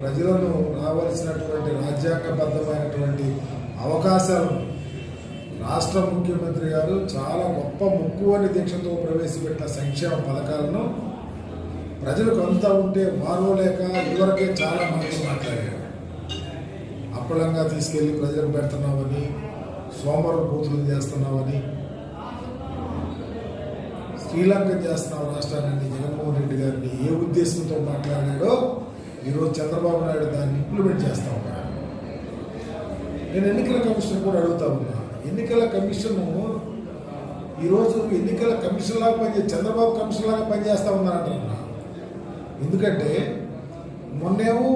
ప్రజలను రావాల్సినటువంటి రాజ్యాంగబద్ధమైనటువంటి అవకాశాలను రాష్ట్ర ముఖ్యమంత్రి గారు చాలా గొప్ప ముక్కువని దీక్షతో ప్రవేశపెట్టిన సంక్షేమ పథకాలను ప్రజలకు అంతా ఉంటే మారోలేక ఇదివరకే చాలా మంది మాట్లాడారు. అప్పలంగా తీసుకెళ్ళి ప్రజలకు పెడుతున్నామని సోమవారం కూతురు చేస్తున్నామని శ్రీలంక చేస్తున్నాం రాష్ట్రాన్ని జగన్మోహన్ రెడ్డి గారిని ఏ ఉద్దేశంతో మాట్లాడాడో ఈరోజు చంద్రబాబు నాయుడు దాన్ని ఇంప్లిమెంట్ చేస్తా ఉన్నాడు. నేను ఎన్నికల కమిషన్ కూడా అడుగుతా ఉన్నా. ఎన్నికల కమిషన్ ఈరోజు ఎన్నికల కమిషన్ లాగా పనిచే చంద్రబాబు కమిషన్ లాగా పనిచేస్తా ఉన్నారంటున్నా ఎందుకంటే మొన్నేమో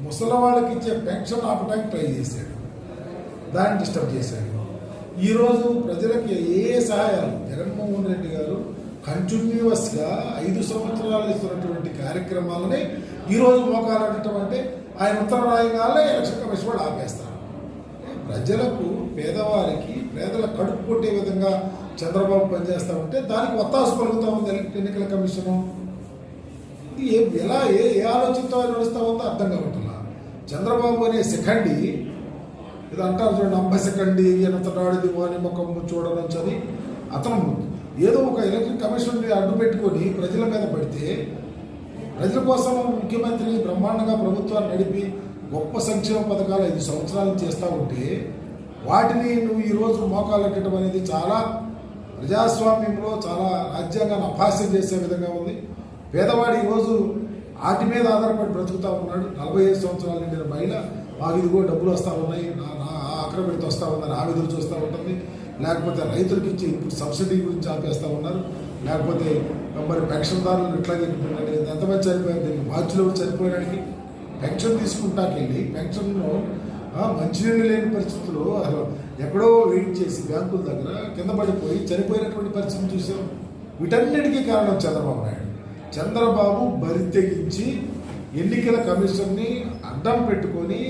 ముసలవాళ్ళకి ఇచ్చే పెన్షన్ ఆపడానికి ట్రై చేశాడు. దాన్ని డిస్టర్బ్ చేశాడు. ఈరోజు ప్రజలకి ఏ ఏ సహాయాలు? జగన్మోహన్ రెడ్డి గారు కంటిన్యూస్గా ఐదు సంవత్సరాలు ఇస్తున్నటువంటి కార్యక్రమాలని ఈరోజు మోకాలడటం అంటే ఆయన ఉత్తరం రాయగానే ఎలక్షన్ కమిషన్ వాళ్ళు ఆపేస్తారు. ప్రజలకు పేదవారికి పేదల కడుపు కొట్టే విధంగా చంద్రబాబు పనిచేస్తా ఉంటే దానికి ఒత్తాసు పలుకుతా ఉంది ఎన్నికల కమిషను. ఏ ఎలా ఏ ఏ ఆలోచనతో నడుస్తూ ఉందో అర్థం కావట్లా. చంద్రబాబు అనే సిఖండి ఇది అంటారు చూడండి అంబ సిఖండి ఎంత నాడిది వాని ముఖం చూడనుంచని అతను ఏదో ఒక ఎలక్షన్ కమిషన్ని అడ్డు పెట్టుకొని ప్రజల మీద పడితే ప్రజల కోసం ముఖ్యమంత్రి బ్రహ్మాండంగా ప్రభుత్వాన్ని నడిపి గొప్ప సంక్షేమ పథకాలు ఐదు సంవత్సరాలు చేస్తూ ఉంటే వాటిని నువ్వు ఈరోజు మోకాలెట్టడం అనేది చాలా ప్రజాస్వామ్యంలో చాలా రాజ్యాంగాన్ని అభాస్యం చేసే విధంగా ఉంది. పేదవాడు ఈరోజు వాటి మీద ఆధారపడి బ్రతుకుతూ ఉన్నాడు. నలభై ఐదు సంవత్సరాలు నిండిన మహిళ మాకు ఇదిగో డబ్బులు వస్తూ ఉన్నాయి నా నా ఆక్రమిత వస్తూ ఉందని ఆ విధులు చూస్తూ ఉంటుంది. లేకపోతే రైతులకు ఇచ్చే ఇప్పుడు సబ్సిడీ గురించి ఆపేస్తూ ఉన్నారు. లేకపోతే మరి పెన్షన్దారులు ఇట్లాగే ఎంతమంది చనిపోయారు? దీనికి బాధ్యులు చనిపోయడానికి పెన్షన్ తీసుకుంటాకెళ్ళి పెన్షన్ను మంచినీళ్ళు లేని పరిస్థితుల్లో అసలు ఎక్కడో వెయిట్ చేసి బ్యాంకుల దగ్గర కింద పడిపోయి చనిపోయినటువంటి పరిస్థితిని చూసాం. వీటన్నిటికీ కారణం చంద్రబాబు నాయుడు. చంద్రబాబు బరి తెగించి ఎన్నికల కమిషన్ని అడ్డం పెట్టుకొని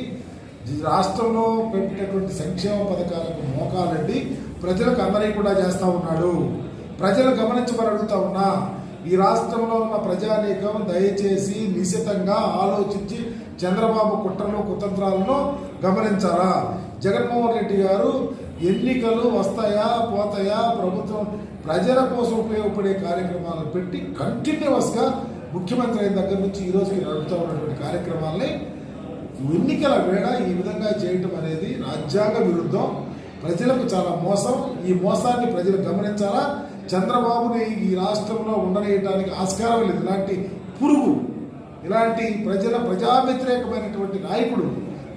రాష్ట్రంలో పెట్టినటువంటి సంక్షేమ పథకాలకు మోకాలండి ప్రజలకు అందరికీ కూడా ఉన్నాడు. ప్రజలు గమనించమని అడుగుతా ఉన్నా ఈ రాష్ట్రంలో ఉన్న ప్రజానీకం దయచేసి నిశితంగా ఆలోచించి చంద్రబాబు కుట్రలు కుతంత్రాలను గమనించారా జగన్మోహన్ రెడ్డి గారు ఎన్నికలు వస్తాయా పోతాయా? ప్రభుత్వం ప్రజల కోసం ఉపయోగపడే కార్యక్రమాలను పెట్టి కంటిన్యూస్గా ముఖ్యమంత్రి అయిన దగ్గర నుంచి ఈరోజు నడుపుతూ ఉన్నటువంటి కార్యక్రమాల్ని ఎన్నికల వేళ ఈ విధంగా చేయటం అనేది రాజ్యాంగ విరుద్ధం. ప్రజలకు చాలా మోసం. ఈ మోసాన్ని ప్రజలు గమనించాలా? చంద్రబాబుని ఈ రాష్ట్రంలో ఉండనేయటానికి ఆస్కారం లేదు. ఇలాంటి పురుగు ఇలాంటి ప్రజల ప్రజా వ్యతిరేకమైనటువంటి నాయకుడు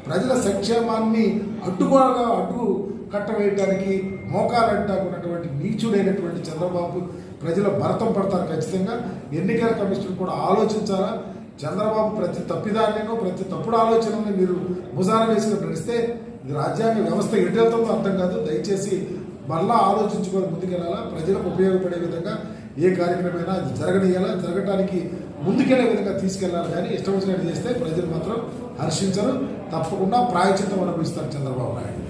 ప్రజల సంక్షేమాన్ని అడ్డుగోడగా అడ్డు కట్టవేయటానికి మోకాలంటాకున్నటువంటి నీచుడైనటువంటి చంద్రబాబు ప్రజలు భరతం పడతారు ఖచ్చితంగా. ఎన్నికల కమిషన్ కూడా ఆలోచించాలా? చంద్రబాబు ప్రతి తప్పిదాన్నినో ప్రతి తప్పుడు ఆలోచనని మీరు భుజాన వేసుకుని నడిస్తే ఇది రాజ్యాంగ వ్యవస్థ ఎటు అర్థం కాదు. దయచేసి మళ్ళా ఆలోచించుకొని ముందుకెళ్ళాలా? ప్రజలకు ఉపయోగపడే విధంగా ఏ కార్యక్రమైనా అది జరగనియాలా? జరగటానికి ముందుకెళ్ళే విధంగా తీసుకెళ్ళాలి కానీ ఇష్టం వచ్చినట్టు చేస్తే ప్రజలు మాత్రం హర్షించరు. తప్పకుండా ప్రాయచిత్తం అనుభవిస్తారు చంద్రబాబు నాయుడు